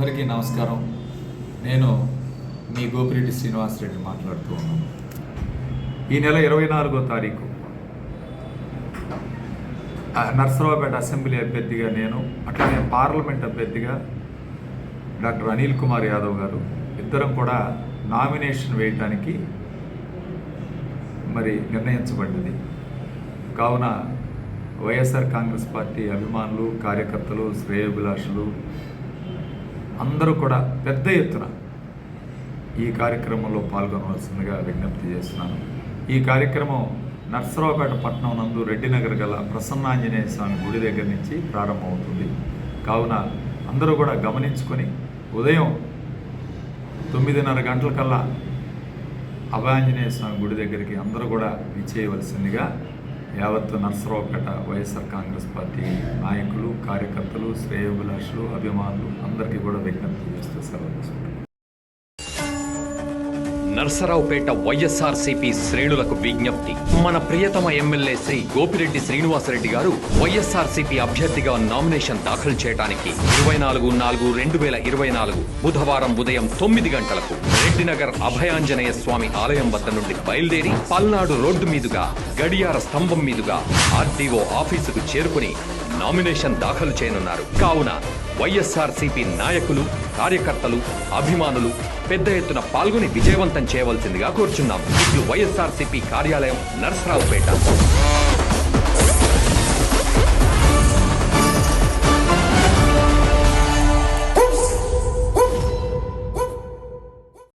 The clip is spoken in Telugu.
అందరికీ నమస్కారం. నేను మీ గోపిరెడ్డి శ్రీనివాసరెడ్డి మాట్లాడుతూ ఉన్నాను. ఈ నెల ఇరవై నాలుగో తారీఖు. నర్సరావుపేట అసెంబ్లీ అభ్యర్థిగా నేను అట్లానే పార్లమెంట్ అభ్యర్థిగా డాక్టర్ అనిల్ కుమార్ యాదవ్ గారు ఇద్దరం కూడా నామినేషన్ వేయటానికి మరి నిర్ణయించబడింది కావున వైఎస్ఆర్ కాంగ్రెస్ పార్టీ అభిమానులు కార్యకర్తలు శ్రేయోభిలాషులు అందరూ కూడా పెద్ద ఎత్తున ఈ కార్యక్రమంలో పాల్గొనవలసిందిగా విజ్ఞప్తి చేస్తున్నాను. ఈ కార్యక్రమం నర్సరావుపేట పట్టణం నందు రెడ్డినగర్ గల ప్రసన్నాంజనేయ స్వామి గుడి దగ్గర నుంచి ప్రారంభమవుతుంది. కావున అందరూ కూడా గమనించుకొని ఉదయం తొమ్మిదిన్నర గంటలకల్లా అభయాంజనేయ స్వామి గుడి దగ్గరికి అందరూ కూడా విచ్చేయవలసిందిగా యావత్ నర్సరావుపేట వైఎస్ఆర్ కాంగ్రెస్ పార్టీ నాయకులు కార్యకర్తలు శ్రేయోభిలాషులు అభిమానులు అందరికీ కూడా విజ్ఞప్తి చేస్తూ సెలవు నర్సరావుపేట వైఎస్ఆర్సీపీ శ్రేణులకు విజ్ఞప్తి. మన ప్రియతమ ఎమ్మెల్యే శ్రీ గోపిరెడ్డి శ్రీనివాసరెడ్డి గారు వైఎస్ఆర్సీపీ అభ్యర్థిగా నామినేషన్ దాఖలు చేయడానికి ఇరవై నాలుగు నాలుగు రెండు వేల ఇరవై నాలుగు బుధవారం ఉదయం తొమ్మిది గంటలకు రెడ్డినగర్ అభయాంజనేయ స్వామి ఆలయం వద్ద నుండి బయలుదేరి పల్నాడు రోడ్డు మీదుగా గడియార స్తంభం మీదుగా ఆర్డీఓ ఆఫీసుకు చేరుకుని నామినేషన్ దాఖలు చేయనున్నారు. కావున వైఎస్ఆర్సీపీ నాయకులు కార్యకర్తలు అభిమానులు పెద్ద ఎత్తున పాల్గొని విజయవంతం చేయవలసిందిగా కోరుచున్నాం. ఇట్లు వైఎస్ఆర్సీపీ కార్యాలయం నర్సరావుపేట.